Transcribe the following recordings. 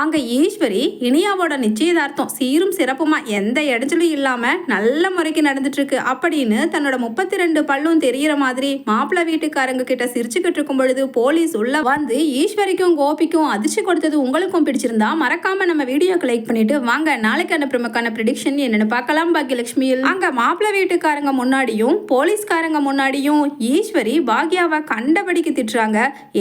அங்க ஈஸ்வரி இனியாவோட நிச்சயதார்த்தம் சீரும் சிறப்புமா எந்த இடைச்சலும் இல்லாம நல்ல முறைக்கு நடந்துட்டு இருக்கு அப்படின்னு தன்னோட முப்பத்தி ரெண்டு பல்லும் தெரியற மாதிரி மாப்பிள்ளை வீட்டுக்காரங்க கிட்ட சிரிச்சுக்கிட்டு இருக்கும் பொழுது போலீஸ் உள்ள வந்து ஈஸ்வரிக்கும் கோபிக்கும் அதிர்ச்சி கொடுத்தது உங்களுக்கும் பிடிச்சிருந்தா மறக்காம நம்ம வீடியோ லைக் பண்ணிட்டு வாங்க. நாளைக்கான பிரமுக்கான ப்ரிடிக்ஷன் என்னன்னு பார்க்கலாம் பாக்கியலட்சுமியில். அங்க மாப்பிள்ளை வீட்டுக்காரங்க முன்னாடியும் போலீஸ்காரங்க முன்னாடியும் ஈஸ்வரி பாக்யாவை கண்டபடிக்கு திட்டுறாங்க.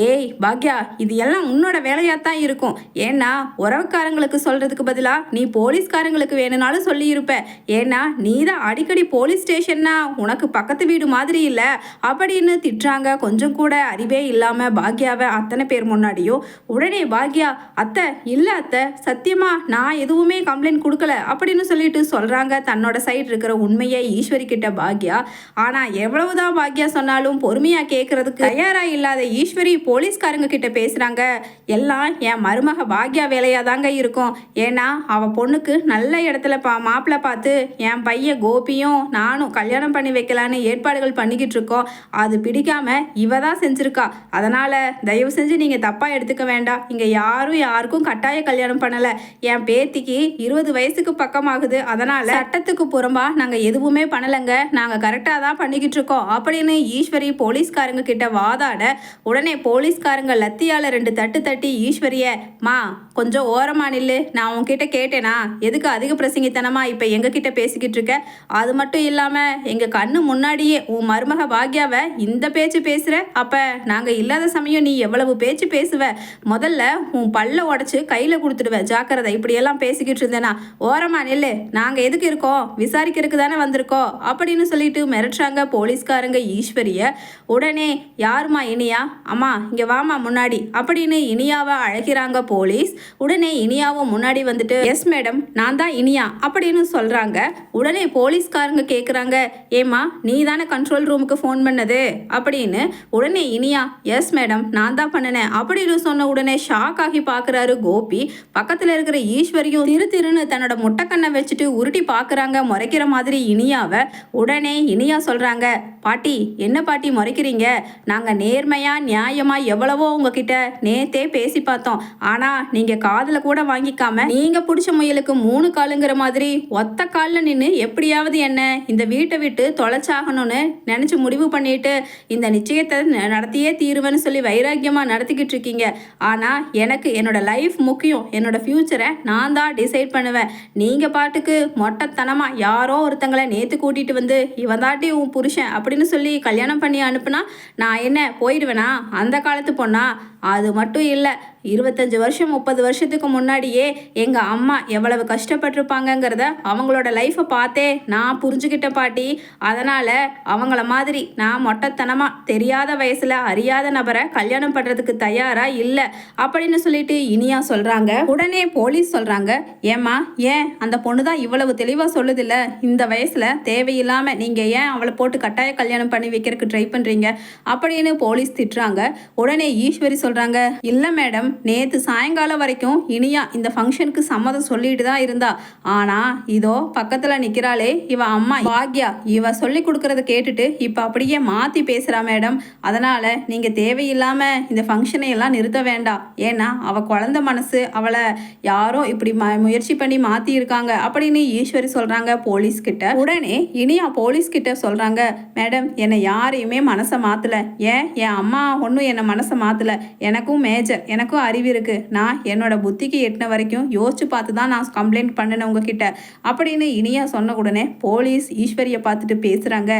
ஏய் பாக்யா இது எல்லாம் உன்னோட வேலையா தான் இருக்கும். ஏன்னா உறவுக்காரங்களுக்கு சொல்றதுக்கு பதிலா நீ போலீஸ்காரங்களுக்கு வேணும்னாலும் சொல்லியிருப்ப. ஏன்னா நீ தான் அடிக்கடி போலீஸ் ஸ்டேஷன்னா உனக்கு பக்கத்து வீடு மாதிரி இல்லை. அப்படின்னு திட்டுறாங்க. கொஞ்சம் கூட அறிவே இல்லாம பாக்யாவை அத்தனை பேர் முன்னாடியும். உடனே பாக்யா அத்தை இல்லை அத்தை சத்தியமா நான் எதுவுமே கம்ப்ளைண்ட் கொடுக்கல. அப்படின்னு சொல்லிட்டு சொல்றாங்க. தன்னோட சைடு இருக்கிற உண்மையை ஈஸ்வரி கிட்ட பாக்யா. ஆனா எவ்வளவுதான் பாக்யா சொன்னாலும் பொறுமையா கேட்கறதுக்கு தயாரா இல்லாத ஈஸ்வரி போலீஸ்காரங்க கிட்ட பேசுறாங்க. எல்லாம் என் மருமக பாக்யாவே வேலையாக தாங்க இருக்கும். ஏன்னா அவள் பொண்ணுக்கு நல்ல இடத்துல பா மாப்பிள்ளை பார்த்து என் பையன் கோபியும் நானும் கல்யாணம் பண்ணி வைக்கலான்னு ஏற்பாடுகள் பண்ணிக்கிட்டு இருக்கோம். அது பிடிக்காம இவ தான் செஞ்சுருக்கா. அதனால் தயவு செஞ்சு நீங்கள் தப்பாக எடுத்துக்க வேண்டாம். இங்கே யாரும் யாருக்கும் கட்டாய கல்யாணம் பண்ணலை. என் பேத்திக்கு இருபது வயசுக்கு பக்கமாகுது. அதனால் சட்டத்துக்கு புறம்பாக நாங்கள் எதுவுமே பண்ணலைங்க. நாங்கள் கரெக்டாக தான் பண்ணிக்கிட்டு இருக்கோம். அப்படின்னு ஈஸ்வரி போலீஸ்காரங்க கிட்ட வாதாட உடனே போலீஸ்காரங்க லத்தியால ரெண்டு தட்டு தட்டி ஈஸ்வரிய மா கொஞ்சம் ஓரமாக நில்லு. நான் உன்கிட்ட கேட்டேனா? எதுக்கு அதிக பிரசங்கித்தனமா இப்போ எங்ககிட்ட பேசிக்கிட்டு இருக்க? அது மட்டும் இல்லாமல் எங்கள் கண்ணு முன்னாடியே உன் மருமக பாக்யாவை இந்த பேச்சு பேசுகிற அப்போ நாங்கள் இல்லாத சமயம் நீ எவ்வளவு பேச்சு பேசுவ? முதல்ல உன் பல்ல உடச்சி கையில் கொடுத்துடுவ. ஜாக்கிரதை இப்படியெல்லாம் பேசிக்கிட்டு இருந்தேனா. ஓரமா நில்லு. நாங்கள் எதுக்கு இருக்கோம்? விசாரிக்கிறதுக்கு தானே வந்திருக்கோம். அப்படின்னு சொல்லிட்டு மிரட்டுறாங்க போலீஸ்காரங்க ஈஸ்வரிய. உடனே யாருமா இனியா? அம்மா இங்கே வாமா முன்னாடி. அப்படின்னு இனியாவை அழைக்கிறாங்க போலீஸ். உடனே இனியாவும் முன்னாடி வந்துட்டு எஸ் மேடம் நான் தான் இனியா அப்படின்னு சொல்றாங்க. உடனே போலீஸ்காரங்க கேட்குறாங்க ஏமா நீ தானே கண்ட்ரோல் ரூமுக்கு ஃபோன் பண்ணது? அப்படின்னு உடனே இனியா எஸ் மேடம் நான் தான் பண்ணினேன் அப்படின்னு சொன்ன உடனே ஷாக் ஆகி பார்க்குறாரு கோபி. பக்கத்தில் இருக்கிற ஈஸ்வரியும் திரு திருன்னு தன்னோட முட்டைக்கண்ணை வச்சுட்டு உருட்டி பார்க்குறாங்க முறைக்கிற மாதிரி இனியாவை. உடனே இனியா சொல்கிறாங்க பாட்டி என்ன பாட்டி முறைக்கிறீங்க? நாங்கள் நேர்மையாக நியாயமாக எவ்வளவோ உங்ககிட்ட நேத்தே பேசி பார்த்தோம். ஆனால் நீங்கள் காதில் கூட வாங்கிக்காம நீங்கள் பிடிச்ச முயலுக்கு மூணு காலுங்கிற மாதிரி ஒத்த காலில் நின்று எப்படியாவது என்ன இந்த வீட்டை விட்டு தொலைச்சாகணும்னு நினச்சி முடிவு பண்ணிட்டு இந்த நிச்சயத்தை ந- நடத்தியே தீருவேன்னு சொல்லி வைராக்கியமாக நடத்திக்கிட்டு இருக்கீங்க. ஆனால் எனக்கு என்னோட லைஃப் முக்கியம். என்னோட ஃப்யூச்சரை நான் தான் டிசைட் பண்ணுவேன். நீங்கள் பாட்டுக்கு மொட்டைத்தனமாக யாரோ ஒருத்தங்களை நேற்று கூட்டிகிட்டு வந்து இவன் தாட்டி உன் புருஷன் அப்படின்னு சொல்லி கல்யாணம் பண்ணி அனுப்புனா நான் என்ன போயிடுவேனா? அந்த காலத்து பொண்ணா? அது மட்டும் இல்லை. இருபத்தஞ்சு வருஷம் முப்பது வருஷத்துக்கு முன்னாடியே எங்கள் அம்மா எவ்வளவு கஷ்டப்பட்டிருப்பாங்கங்கிறத அவங்களோட லைஃப்பை பார்த்தே நான் புரிஞ்சுக்கிட்ட பாட்டி. அதனால் அவங்கள மாதிரி நான் மொட்டைத்தனமாக தெரியாத வயசில் அறியாத நபரை கல்யாணம் பண்ணுறதுக்கு தயாராக இல்லை அப்படின்னு சொல்லிட்டு இனியா சொல்கிறாங்க உடனே போலீஸ் சொல்கிறாங்க ஏம்மா ஏன் அந்த பொண்ணு தான் இவ்வளவு தெளிவாக சொல்லுதில்ல? இந்த வயசில் தேவையில்லாமல் நீங்கள் ஏன் அவளை போட்டு கட்டாய கல்யாணம் பண்ணி வைக்கிறதுக்கு ட்ரை பண்ணுறீங்க அப்படின்னு போலீஸ் திட்டுறாங்க. உடனே ஈஸ்வரி சொல்கிறாங்க இல்லை மேடம் நேற்று சாயங்காலம் வரைக்கும் இனியா இந்த ஃபங்க்ஷனுக்கு சம்மதம் சொல்லிட்டு தான் இருந்தா. ஆனால் இதோ பக்கத்தில் நிற்கிறாளே இவ அம்மா பாக்யா இவ சொல்லி கொடுக்கறத கேட்டுட்டு இப்போ அப்படியே மாற்றி பேசுகிறா மேடம். அதனால் நீங்கள் தேவையில்லாமல் இந்த ஃபங்க்ஷனை எல்லாம் நிறுத்த வேண்டாம். ஏன்னா அவள் குழந்த மனசு அவளை யாரோ இப்படி ம முயற்சி பண்ணி மாற்றி இருக்காங்க அப்படின்னு ஈஸ்வரி சொல்கிறாங்க போலீஸ் கிட்ட. உடனே இனியா போலீஸ் கிட்ட சொல்கிறாங்க மேடம் என்னை யாரையுமே மனசை மாற்றலை ஏன்? என் அம்மா ஒன்றும் என்னை மனசை மாற்றலை எனக்கும் மேஜர் எனக்கும் அறிவு இருக்குது நான் என்னோட புத்திக்கு எட்டின வரைக்கும் யோசிச்சு பார்த்து தான் நான் கம்ப்ளைண்ட் பண்ணினேன் உங்ககிட்ட. அப்படின்னு இனியா சொன்ன உடனே போலீஸ் ஈஸ்வரியை பார்த்துட்டு பேசுகிறாங்க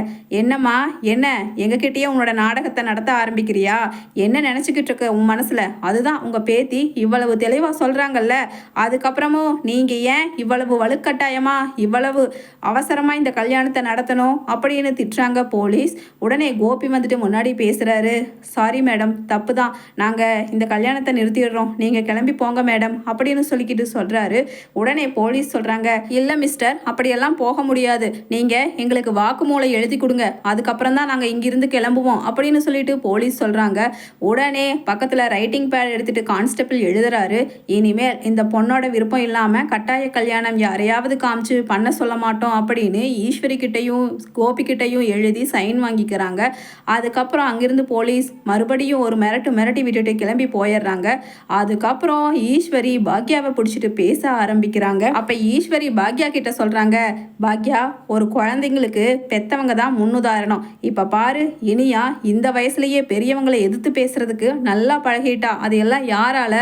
என்னம்மா என்ன? எங்ககிட்டயே உன்னோட நாடகத்தை நடத்த ஆரம்பிக்கிறியா? என்ன நினச்சிக்கிட்டு இருக்க உன் மனசில்? அதுதான் உங்கள் பேத்தி இவ்வளவு தெளிவாக சொல்கிறாங்கல்ல அதுக்கப்புறமும் நீங்கள் ஏன் இவ்வளவு வலுக்கட்டாயமாக இவ்வளவு அவசரமாக இந்த கல்யாணத்தை நடத்தணும் அப்படின்னு திட்டுறாங்க போலீஸ். உடனே கோபி வந்துட்டு முன்னாடி பேசுகிறாரு சாரி மேடம் தப்பு தான். நாங்கள் இந்த கல்யாணத்தை நிறுத்திடுறோம். நீங்கள் கிளம்பி போங்க மேடம் அப்படின்னு சொல்லிக்கிட்டு சொல்கிறாரு உடனே போலீஸ் சொல்கிறாங்க இல்லை மிஸ்டர் அப்படியெல்லாம் போக முடியாது. நீங்கள் எங்களுக்கு வாக்குமூலம் எழுதி கொடுங்க. அதுக்கப்புறம் தான் நாங்கள் இங்கிருந்து கிளம்புவோம் அப்படின்னு சொல்லிட்டு போலீஸ் சொல்கிறாங்க உடனே பக்கத்தில் ரைட்டிங் பேட் எடுத்துட்டு கான்ஸ்டபிள் எழுதுறாரு. இனிமேல் இந்த பொண்ணோட விருப்பம் இல்லாமல் கட்டாய கல்யாணம் யாரையாவது காமிச்சு பண்ண சொல்ல மாட்டோம் அப்படின்னு ஈஸ்வரி கிட்டையும் கோபி கிட்டையும் எழுதி சைன் வாங்கிக்கிறாங்க. அதுக்கப்புறம் அங்கிருந்து போலீஸ் மறுபடியும் ஒரு மிரட்டு மிரட்டி விட்டுட்டு கிளம்பி போயிடுறாங்க. அதுக்கப்புறம் ஈஸ்வரி பாக்யாவை பிடிச்சிட்டு பேச ஆரம்பிக்கிறாங்க. அப்ப ஈஸ்வரி பாக்யா கிட்ட சொல்றாங்க பாக்யா ஒரு குழந்தைங்களுக்கு பெத்தவங்க தான் முன்னுதாரணம். இப்ப பாரு இனியா இந்த வயசுலயே பெரியவங்களை எதிர்த்து பேசுறதுக்கு நல்லா பழகிட்டா. அது எல்லாம் யாரால?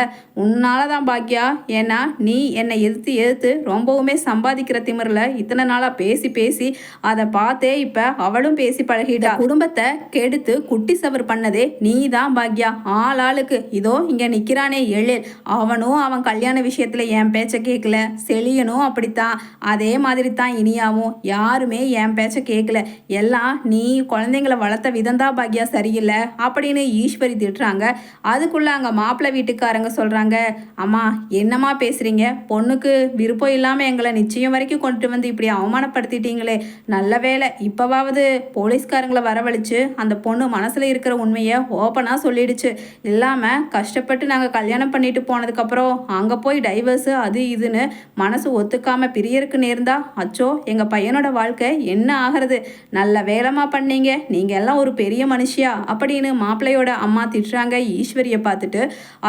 உன்னால தான் பாக்யா. ஏன்னா நீ என்னை எதிர்த்து எதிர்த்து ரொம்பவுமே சம்பாதிக்கிற திமிரில் இத்தனை நாளாக பேசி பேசி அதை பார்த்தே இப்போ அவளும் பேசி பழகிட்டா. குடும்பத்தை கெடுத்து குட்டி சவர் பண்ணதே நீ தான் பாக்யா. ஆள் ஆளுக்கு இதோ இங்கே இங்க நிற்கிறானே எழில். அவனும் அவன் கல்யாண விஷயத்தில் என் பேச்சை கேட்கல செழியனும் அப்படித்தான். அதே மாதிரி தான் இனியாவும். யாருமே என் பேச்சை கேட்கல எல்லாம் நீ குழந்தைங்களை வளர்த்த விதந்தா பாக்கியா பாக்யா சரியில்லை அப்படின்னு ஈஸ்வரி திட்டுறாங்க. அதுக்குள்ளே அங்கே மாப்பிள்ளை வீட்டுக்காரங்க சொல்கிறாங்க அம்மா என்னம்மா பேசுகிறீங்க பொண்ணுக்கு விருப்பம் இல்லாமல் எங்களை நிச்சயம் வரைக்கும் கொண்டு வந்து இப்படி அவமானப்படுத்திட்டீங்களே. நல்ல வேலை இப்போவாவது போலீஸ்காரங்களை வரவழைச்சு அந்த பொண்ணு மனசில் இருக்கிற உண்மையை ஓப்பனாக சொல்லிடுச்சு. இல்லாமல் கஷ்டப்பட்டு நாங்கள் கல்யாணம் பண்ணிட்டு போனதுக்கப்புறம் அங்கே போய் டைவர்ஸு அது இதுன்னு மனசு ஒத்துக்காமல் பிரியருக்கு நேர்ந்தா அச்சோ எங்கள் பையனோட வாழ்க்கை என்ன ஆகிறது? நல்ல வேலமாக பண்ணீங்க. நீங்கள் எல்லாம் ஒரு பெரிய மனுஷியா? அப்படின்னு மாப்பிள்ளையோட அம்மா திட்டுறாங்க ஈஸ்வரியை பார்த்துட்டு.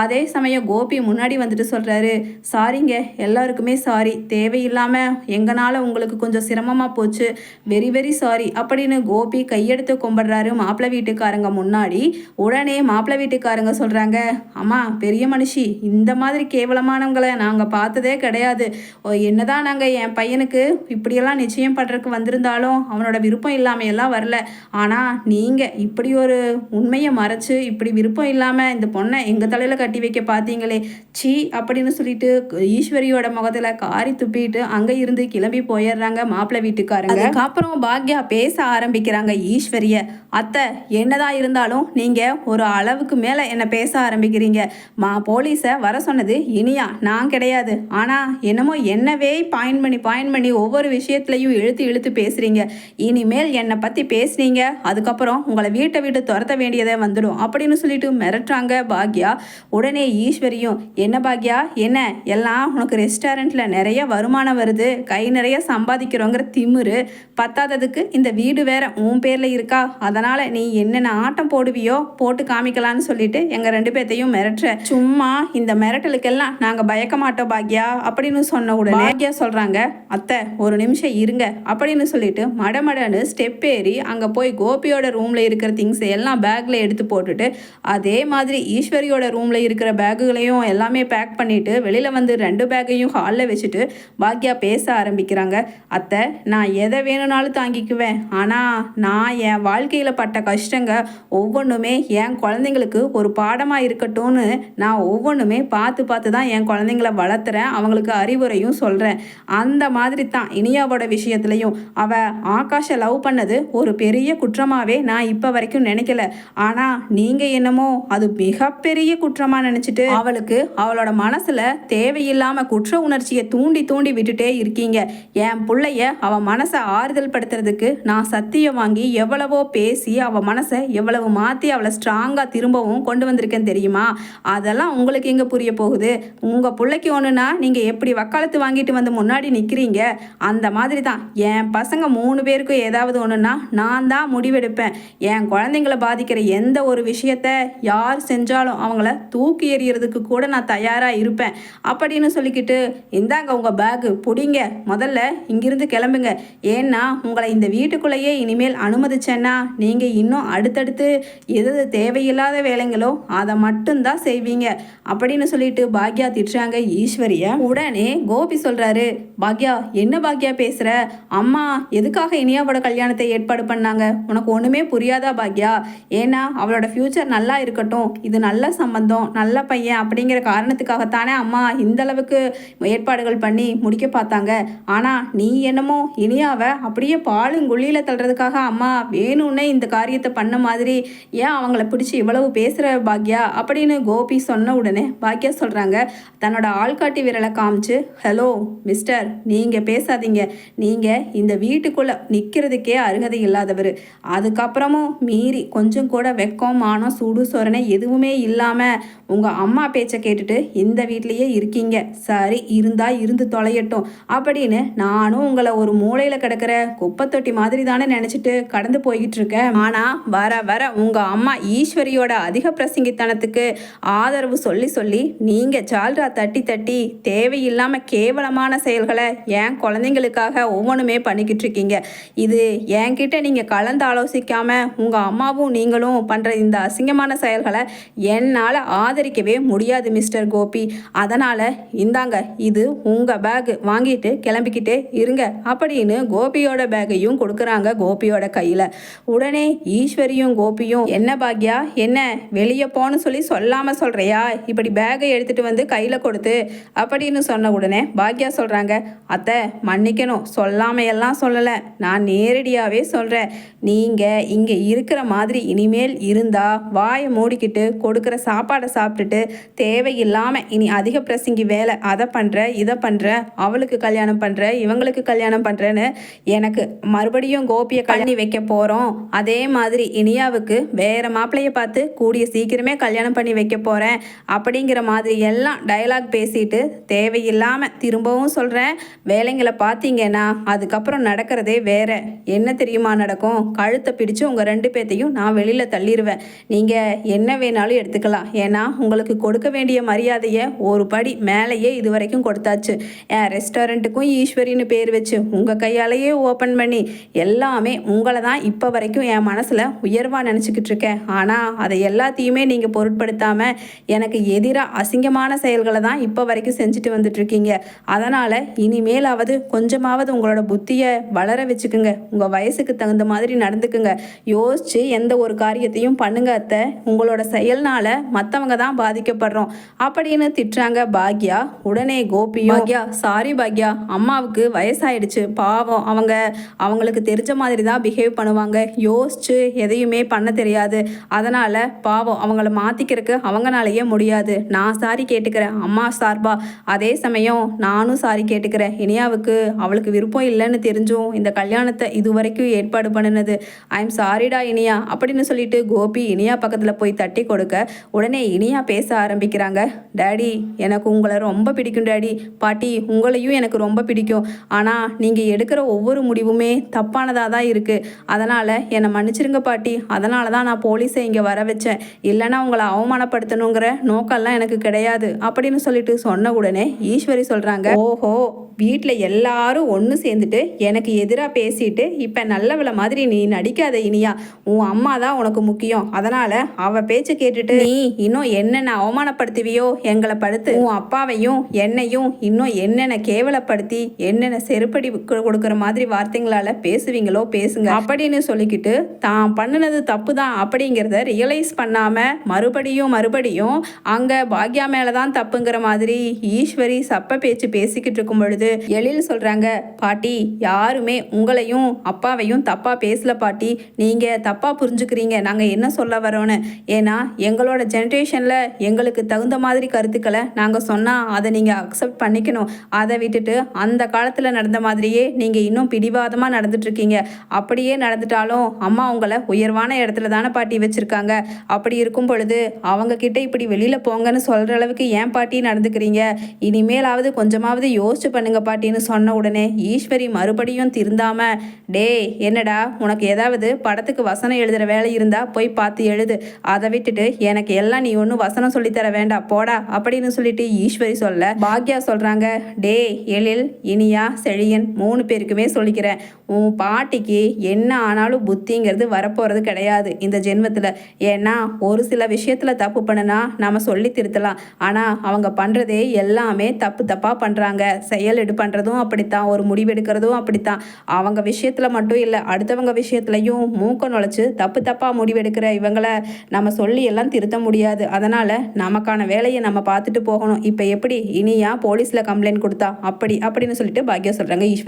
அதே சமயம் கோபி முன்னாடி வந்துட்டு சொல்கிறாரு சாரிங்க எல்லாருக்குமே சாரி தேவையில்லாமல் எங்கனால உங்களுக்கு கொஞ்சம் சிரமமாக போச்சு. வெரி வெரி சாரி அப்படின்னு கோபி கையெடுத்து கும்பிடுறாரு மாப்பிள்ளை வீட்டுக்காரங்க முன்னாடி. உடனே மாப்பிள்ளை வீட்டுக்காரங்க சொல்கிறாங்க அம்மா பெரிய மனுஷி இந்த மாதிரி கேவலமானவங்களை நாங்கள் பார்த்ததே கிடையாது. ஓ, என்னதான் நாங்கள் என் பையனுக்கு இப்படியெல்லாம் நிச்சயம் பண்ணுறதுக்கு வந்திருந்தாலும் அவனோட விருப்பம் இல்லாமல் எல்லாம் வரல. ஆனால் நீங்கள் இப்படி ஒரு உண்மையை மறைச்சு இப்படி விருப்பம் இல்லாமல் இந்த பொண்ணை எங்கள் தலையில் கட்டி வைக்க பார்த்தீங்களே சீ அப்படின்னு சொல்லிட்டு ஈஸ்வரியோட முகத்தில் காரி துப்பிட்டு அங்கே இருந்து கிளம்பி போயிடுறாங்க மாப்பிள்ளை வீட்டுக்காரங்க. அதுக்கப்புறம் பாக்யா பேச ஆரம்பிக்கிறாங்க ஈஸ்வரிய அத்தை என்னதான் இருந்தாலும் நீங்கள் ஒரு அளவுக்கு மேலே என்னை பேச ஆரம்பிக்கிறீங்க? மா போலீஸை வர சொன்னது இனியா நான் கிடையாது. ஆனால் என்னமோ என்னவே பாயிண்ட் பண்ணி பாயிண்ட் பண்ணி ஒவ்வொரு விஷயத்துலையும் இழுத்து இழுத்து பேசுகிறீங்க இனிமேல் என்னை பற்றி பேசுனீங்க அதுக்கப்புறம் உங்களை வீட்டை விட்டு துரத்த வேண்டியதே வந்துடும் அப்படின்னு சொல்லிட்டு மிரட்டுறாங்க பாக்யா. உடனே ஈஸ்வரியும் என்ன பாக்யா என்ன? எல்லாம் உனக்கு ரெஸ்டாரண்ட்டில் நிறைய வருமானம் வருது கை நிறைய சம்பாதிக்கிறோங்கிற திமிரு. பத்தாததுக்கு இந்த வீடு வேற உன் பேரில் இருக்கா? அதனால் நீ என்னென்ன ஆட்டம் போடுவியோ போட்டு காமிக்கலான்னு சொல்லிட்டு எங்கள் ரெண்டு பேர்த்தையும் மிரட்டுற. சும்மா இந்த மிரட்டலுக்கெல்லாம் நாங்க பயக்க மாட்டோம் பாக்யா அப்படின்னு சொன்ன உடனே பாக்யா சொல்றாங்க அத்தை ஒரு நிமிஷம் இருங்க அப்படின்னு சொல்லிட்டு மடமடன்னு ஸ்டெப் ஏறி அங்க போய் கோபியோட ரூம்ல இருக்கிற திங்ஸ் எல்லாம் பேக்ல எடுத்து போட்டுட்டு அதே மாதிரி ஈஸ்வரியோட ரூம்ல இருக்கிற பேக்குகளையும் எல்லாமே பேக் பண்ணிட்டு வெளியில வந்து ரெண்டு பேக்கையும் ஹாலில் வச்சுட்டு பாக்யா பேச ஆரம்பிக்கிறாங்க. அத்தை நான் எதை வேணும்னாலும் தாங்கிக்குவேன். ஆனா நான் என் வாழ்க்கையில பட்ட கஷ்டங்க ஒவ்வொன்றுமே என் குழந்தைங்களுக்கு ஒரு பாடமாக இருக்கட்டும்னு நான் ஒவ்வொன்றுமே பார்த்து பார்த்து தான் என் குழந்தைங்கள வளர்த்துறேன் அவங்களுக்கு அறிவுரையும் சொல்கிறேன் அந்த மாதிரி தான் இனியாவோட விஷயத்துலையும் அவள் ஆகாஷை லவ் பண்ணது ஒரு பெரிய குற்றமாகவே நான் இப்போ வரைக்கும் நினைக்கல. ஆனால் நீங்கள் என்னமோ அது மிகப்பெரிய குற்றமாக நினச்சிட்டு அவளுக்கு அவளோட மனசில் தேவையில்லாமல் குற்ற உணர்ச்சியை தூண்டி தூண்டி விட்டுட்டே இருக்கீங்க. என் பிள்ளைய அவள் மனசை ஆறுதல் படுத்துறதுக்கு நான் சத்தியம் வாங்கி எவ்வளவோ பேசி அவள் மனசை எவ்வளவு மாற்றி அவளை ஸ்ட்ராங்காக திரும்பவும் கொண்டு வந்திருக்கேன் தெரியுமா? அதெல்லாம் உங்களுக்கு எங்கே புரிய போகுது? உங்கள் பிள்ளைக்கு ஒன்றுனா நீங்கள் எப்படி வக்காலத்து வாங்கிட்டு வந்து முன்னாடி நிற்கிறீங்க அந்த மாதிரி தான் என் பசங்க மூணு பேருக்கும் ஏதாவது ஒன்றுனா நான் தான் முடிவெடுப்பேன். என் குழந்தைங்களை பாதிக்கிற எந்த ஒரு விஷயத்த யார் செஞ்சாலும் அவங்கள தூக்கி எறியறதுக்கு கூட நான் தயாராக இருப்பேன். அப்படின்னு சொல்லிக்கிட்டு இந்தாங்க உங்கள் பேகு பிடிங்க. முதல்ல இங்கிருந்து கிளம்புங்க. ஏன்னா உங்களை இந்த வீட்டுக்குள்ளேயே இனிமேல் அனுமதிச்சேன்னா நீங்கள் இன்னும் அடுத்தடுத்து எது எது தேவையில்லாத வேலைங்களோ அதை மட்டும்தான் செய்வீங்க. அப்படின்னு சொல்லிட்டு பாக்யா திட்டுறாங்க ஈஸ்வரிய. உடனே கோபி சொல்றாரு பாக்யா என்ன பாக்யா பேசுற? அம்மா எதுக்காக இனியாவோட கல்யாணத்தை ஏற்பாடு பண்ணாங்க? உனக்கு ஒண்ணுமே புரியாதா பாக்யா? ஏன்னா அவளோட ஃபியூச்சர் நல்லா இருக்கட்டும். இது நல்ல சம்பந்தம் நல்ல பையன் அப்படிங்கிற காரணத்துக்காகத்தானே அம்மா இந்த அளவுக்கு ஏற்பாடுகள் பண்ணி முடிக்க பார்த்தாங்க. ஆனா நீ என்னமோ இனியாவை அப்படியே பாலுங்குழியில தள்ளுறதுக்காக அம்மா வேணும்னே இந்த காரியத்தை பண்ண மாதிரி ஏன் அவங்கள பிடிச்சி இவ்வளவு பேசுற பாக்யா? அப்படின்னு கோபி சொன்ன உடனே பாக்கியா சொல்கிறாங்க தன்னோட ஆள்காட்டி விரலை காமிச்சு ஹலோ மிஸ்டர் நீங்கள் பேசாதீங்க. நீங்கள் இந்த வீட்டுக்குள்ளே நிற்கிறதுக்கே அருகதை இல்லாதவர். அதுக்கப்புறமும் மீறி கொஞ்சம் கூட வெக்கம் மானம் சூடு சொரணை எதுவுமே இல்லாமல் உங்கள் அம்மா பேச்சை கேட்டுட்டு இந்த வீட்லேயே இருக்கீங்க. சரி இருந்தால் இருந்து தொலையட்டும். அப்படின்னு நானும் உங்களை ஒரு மூளையில் கிடக்கிற குப்பை தொட்டி மாதிரி தானே நினச்சிட்டு கடந்து போய்கிட்டு இருக்கேன். ஆனால் வர வர உங்கள் அம்மா ஈஸ்வரியோட அதிக பிரசங்கித்தனத்துக்கு ஆதரவு சொல்லி சொல்லி நீங்கள் சால்ரா தட்டி தட்டி தேவையில்லாமல் கேவலமான செயல்களை என் குழந்தைங்களுக்காக ஒவ்வொன்றுமே பண்ணிக்கிட்டு இருக்கீங்க. இது என்கிட்ட நீங்கள் கலந்து ஆலோசிக்காமல் உங்கள் அம்மாவும் நீங்களும் பண்ணுற இந்த அசிங்கமான செயல்களை என்னால் ஆதரிக்கவே முடியாது மிஸ்டர் கோபி. அதனால் இந்தாங்க இது உங்கள் பேக் வாங்கிட்டு கிளம்பிக்கிட்டே இருங்க அப்படின்னு கோபியோட பேக்கையும் கொடுக்குறாங்க கோபியோட கையில். உடனே ஈஸ்வரியும் கோபியும் என்ன பாக்யா? என்ன? வெளியே போன்னு சொல்லி சொல்லாமல் சொல்கிறியா இப்படி பேகை எடுத்துகிட்டு வந்து கையில் கொடுத்து அப்படின்னு சொன்ன உடனே பாக்யா சொல்கிறாங்க அத்தை மன்னிக்கணும். சொல்லாமையெல்லாம் சொல்லலை. நான் நேரடியாகவே சொல்கிறேன் நீங்கள் இங்கே இருக்கிற மாதிரி இனிமேல் இருந்தால் வாயை மூடிக்கிட்டு கொடுக்குற சாப்பாடை சாப்பிட்டுட்டு தேவையில்லாமல் இனி அதிக பிரசங்கி வேலை அதை பண்ணுற இதை பண்ணுற அவளுக்கு கல்யாணம் பண்ணுற இவங்களுக்கு கல்யாணம் பண்ணுறேன்னு எனக்கு மறுபடியும் கோபியை கழனி வைக்க போகிறோம் அதே மாதிரி இனியாவுக்கு வேறு மாப்பிள்ளையை பார்த்து கூடிய சீக்கிரமே கல்யாணம் பண்ணி வைக்க போகிறேன் அப்படிங்கிற மாதிரி எல்லாம் டயலாக் பேசிட்டு தேவையில்லாமல் திரும்பவும் சொல்கிறேன் வேலைங்களை பார்த்தீங்கன்னா அதுக்கப்புறம் நடக்கிறதே வேற. என்ன தெரியுமா நடக்கும்? கழுத்தை பிடிச்சு உங்கள் ரெண்டு பேர்த்தையும் நான் வெளியில் தள்ளிடுவேன் நீங்கள் என்ன வேணாலும் எடுத்துக்கலாம். ஏன்னா உங்களுக்கு கொடுக்க வேண்டிய மரியாதையை ஒரு படி மேலேயே இது வரைக்கும் கொடுத்தாச்சு. என் ரெஸ்டாரண்ட்டுக்கும் ஈஸ்வரின்னு பேர் வச்சு உங்கள் கையாலேயே ஓப்பன் பண்ணி எல்லாமே உங்களை தான் இப்போ வரைக்கும் என் மனசில் உயர்வாக நினச்சிக்கிட்டு இருக்கேன். ஆனால் அதை எல்லாத்தையுமே நீங்கள் பொருட்படுத்தாமல் எனக்கு எதிராக அசிங்கமான செயல்களை தான் இப்போ வரைக்கும் செஞ்சுட்டு வந்துட்ருக்கீங்க அதனால் இனிமேலாவது கொஞ்சமாவது உங்களோட புத்தியை வளர வச்சுக்குங்க. உங்கள் வயசுக்கு தகுந்த மாதிரி நடந்துக்குங்க. யோசிச்சு எந்த ஒரு காரியத்தையும் பண்ணுங்க அத்தை. உங்களோட செயல்னால மற்றவங்க தான் பாதிக்கப்படுறோம். அப்படின்னு திட்டுறாங்க பாக்யா. உடனே கோபி பாக்யா சாரி பாக்யா. அம்மாவுக்கு வயசாயிடுச்சு. பாவம். அவங்க அவங்களுக்கு தெரிஞ்ச மாதிரி தான் பிஹேவ் பண்ணுவாங்க. யோசிச்சு எதையுமே பண்ண தெரியாது. அதனால் பாவம். அவங்கள மாற்றிக்கிறதுக்கு அவங்கனாலேயே முடியாது. நான் சாரி கேட்டுக்கிறேன். அம்மா சார்பா. அதே சமயம் நானும் சாரி கேட்டுக்கிறேன். இனியாவுக்கு அவளுக்கு விருப்பம் இல்லைன்னு தெரிஞ்சும் இந்த கல்யாணத்தை இது வரைக்கும் ஏற்பாடு பண்ணினது. ஐ எம் சாரிடா இனியா அப்படின்னு சொல்லிட்டு கோபி இனியா பக்கத்தில் போய் தட்டி கொடுக்க உடனே இனியா பேச ஆரம்பிக்கிறாங்க. டேடி எனக்கு உங்களை ரொம்ப பிடிக்கும் டேடி பாட்டி உங்களையும் எனக்கு ரொம்ப பிடிக்கும். ஆனால் நீங்கள் எடுக்கிற ஒவ்வொரு முடிவுமே தப்பானதாக தான் இருக்குது அதனால் என்னை மன்னிச்சிருங்க பாட்டி. அதனால தான் நான் போலீஸை இங்கே வர வச்சேன். இல்லைன்னா உங்களை அவமானப்படுத்த அவமானப்படுத்தணுங்கிற நோக்கம்லாம் எனக்கு கிடையாது அப்படின்னு சொல்லிட்டு சொன்ன உடனே ஈஸ்வரி சொல்கிறாங்க ஓஹோ வீட்டில் எல்லாரும் ஒன்று சேர்ந்துட்டு எனக்கு எதிராக பேசிட்டு இப்போ நல்லவள மாதிரி நீ நடிக்காத இனியா. உன் அம்மா தான் உனக்கு முக்கியம். அதனால் அவ பேச்சு கேட்டுட்டு நீ இன்னும் என்னென்ன அவமானப்படுத்துவியோ எங்களை படுத்து உன் அப்பாவையும் என்னையும் இன்னும் என்னென்ன கேவலப்படுத்தி என்னென்ன செருப்படி கொடுக்குற மாதிரி வார்த்தைங்களால பேசுவீங்களோ பேசுங்க அப்படின்னு சொல்லிக்கிட்டு தான் பண்ணினது தப்பு தான் அப்படிங்கிறத ரியலைஸ் பண்ணாமல் மறுபடியும் மறுபடியும் அங்கே பாக்யா மேலே தான் தப்புங்கிற மாதிரி ஈஸ்வரி சப்ப பேச்சு பேசிக்கிட்டு இருக்கும் பொழுது எழில் சொல்கிறாங்க பாட்டி யாருமே உங்களையும் அப்பாவையும் தப்பாக பேசல பாட்டி. நீங்கள் தப்பாக புரிஞ்சுக்கிறீங்க. நாங்கள் என்ன சொல்ல வரோன்னு? ஏன்னா எங்களோட ஜென்ரேஷனில் எங்களுக்கு தகுந்த மாதிரி கருத்துக்களை நாங்கள் சொன்னால் அதை நீங்கள் அக்செப்ட் பண்ணிக்கணும். அதை விட்டுட்டு அந்த காலத்தில் நடந்த மாதிரியே நீங்கள் இன்னும் பிடிவாதமாக நடந்துட்டுருக்கீங்க. அப்படியே நடந்துட்டாலும் அம்மா உங்களை உயர்வான இடத்துல தானே பாட்டி வச்சுருக்காங்க. அப்படி இருக்கும் பொழுது அவங்க என்கிட்ட இப்படி வெளியில் போங்கன்னு சொல்கிற அளவுக்கு ஏன் பாட்டி நடந்துக்கிறீங்க? இனிமேலாவது கொஞ்சமாவது யோசிச்சு பண்ணுங்க பாட்டின்னு சொன்ன உடனே ஈஸ்வரி மறுபடியும் திருந்தாம டே என்னடா உனக்கு ஏதாவது படத்துக்கு வசனம் எழுதுகிற வேலை இருந்தா போய் பார்த்து எழுது. அதை விட்டுட்டு எனக்கு எல்லாம் நீ ஒன்றும் வசனம் சொல்லித்தர வேண்டாம் போடா அப்படின்னு சொல்லிட்டு ஈஸ்வரி சொல்ல பாக்யா சொல்கிறாங்க டே எழில் இனியா செழியன் மூணு பேருக்குமே சொல்லிக்கிறேன். உன் பாட்டிக்கு என்ன ஆனாலும் புத்திங்கிறது வரப்போகிறது கிடையாது இந்த ஜென்மத்தில். ஏன்னா ஒரு சில விஷயத்தில் தப்பு பண்ணுனா நம்ம சொல்லி திருத்தலாம். ஆனால் அவங்க பண்ணுறதே எல்லாமே தப்பு தப்பாக பண்ணுறாங்க செயல் எடு பண்ணுறதும் அப்படித்தான். ஒரு முடிவு எடுக்கிறதும் அப்படித்தான். அவங்க விஷயத்தில் மட்டும் இல்லை அடுத்தவங்க விஷயத்துலையும் மூக்க நுழைச்சி தப்பு தப்பாக முடிவெடுக்கிற இவங்களை நம்ம சொல்லி எல்லாம் திருத்த முடியாது. அதனால் நமக்கான வேலையை நம்ம பார்த்துட்டு போகணும். இப்போ எப்படி இனியா போலீஸில் கம்ப்ளைண்ட் கொடுத்தா? அப்படி அப்படின்னு சொல்லிட்டு பாக்யா சொல்கிறாங்க ஈஸ்வரி.